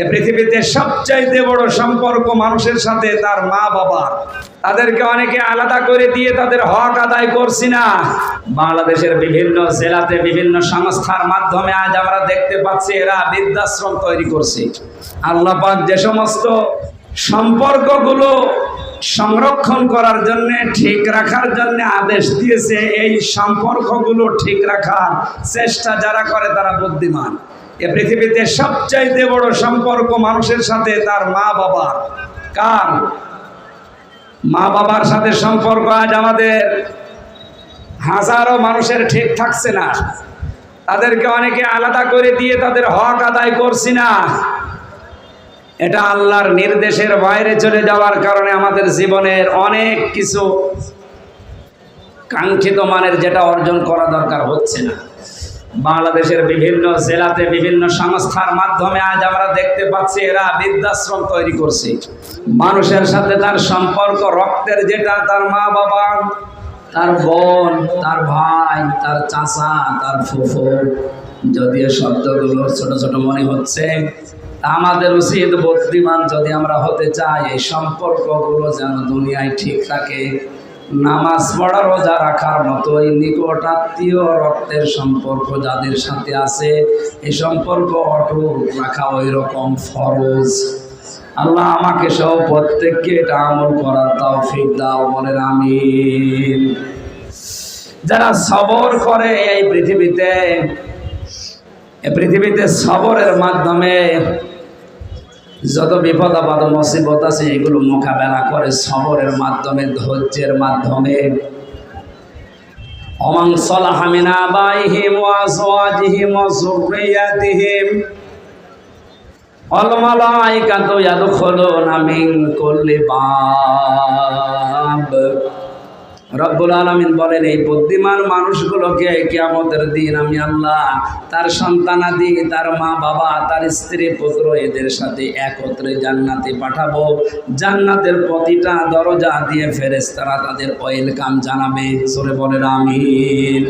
এ পৃথিবীতে সবচাইতে বড় সম্পর্ক মানুষের সাথে তার মা বাবা তাদেরকে অনেকে আলাদা করে দিয়ে তাদের হক আদায় করছি না। বাংলাদেশের বিভিন্ন জেলাতে বিভিন্ন সংস্থার মাধ্যমে আজ আমরা দেখতে পাচ্ছি এরা বৃদ্ধাশ্রম তৈরি করছে। আল্লাপাক যে সমস্ত সম্পর্কগুলো সংরক্ষণ করার জন্য, ঠিক রাখার জন্য আদেশ দিয়েছে, এই সম্পর্কগুলো ঠিক রাখার চেষ্টা যারা করে তারা বুদ্ধিমান। এ পৃথিবীতে সবচাইতে বড় সম্পর্ক মানুষের সাথে তার মা বাবার। কার? মা বাবার সাথে সম্পর্ক আজ আমাদের হাজারো মানুষের ঠিক থাকছে না। তাদেরকে অনেকে আলাদা করে দিয়ে তাদের হক আদায় করছি না। এটা আল্লাহর নির্দেশের বাইরে চলে যাওয়ার কারণে আমাদের জীবনের অনেক কিছু কাঙ্ক্ষিত মানের যেটা অর্জন করা দরকার হচ্ছে না। বাংলাদেশের বিভিন্ন জেলাতে বিভিন্ন সংস্থার মাধ্যমে আজ আমরা দেখতে পাচ্ছি এরা বৃদ্ধাশ্রম তৈরি করছে। মানুষের সাথে তার সম্পর্ক, রক্তের যেটা, তার মা বাবা, তার বোন, তার ভাই, তার চাচা, তার ফুফু যদিও শব্দগুলো ছোট ছোট মনে হচ্ছে আমাদের উচিত বুদ্ধিমান যদি আমরা হতে চাই, এই সম্পর্কগুলো যেন দুনিয়ায় ঠিক থাকে। নামাজ পড়া, রোজা রাখার মতোই নিকট আত্মীয় রক্তের সম্পর্ক যাদের সাথে আছে এই সম্পর্ক অটুট, রাখা ওই রকম ফরজ। আল্লাহ আমাকে সহ প্রত্যেককে এটা আমল করার তাও ফির দাও, বলেন আমি যারা সবর করে এই পৃথিবীতে এই পৃথিবীতে সবরের মাধ্যমে যত বিপদ আপদ, মুসিবত আছে, এগুলো মোকাবেলা করে সবরের মাধ্যমে, ধৈর্যের মাধ্যমে। অমাং সলাহামিনা বাইহিম ওয়াজওয়াজিহিম ওয়াজুরিয়াতিহিম অলমালাইকাতু ইয়াদখুলুনা বাব। রব্বুল আলমিন বলেন, এই বুদ্ধিমান মানুষগুলোকে কেয়ামতের দিন আমি আল্লাহ, তার সন্তানাদি, তার মা বাবা তার স্ত্রী, পুত্র এদের সাথে একত্রে জান্নাতে পাঠাবো। জান্নাতের প্রতিটা দরজা দিয়ে ফেরেস তারা তাদের ওয়েলকাম জানাবে। সরে বলেন, আমিন।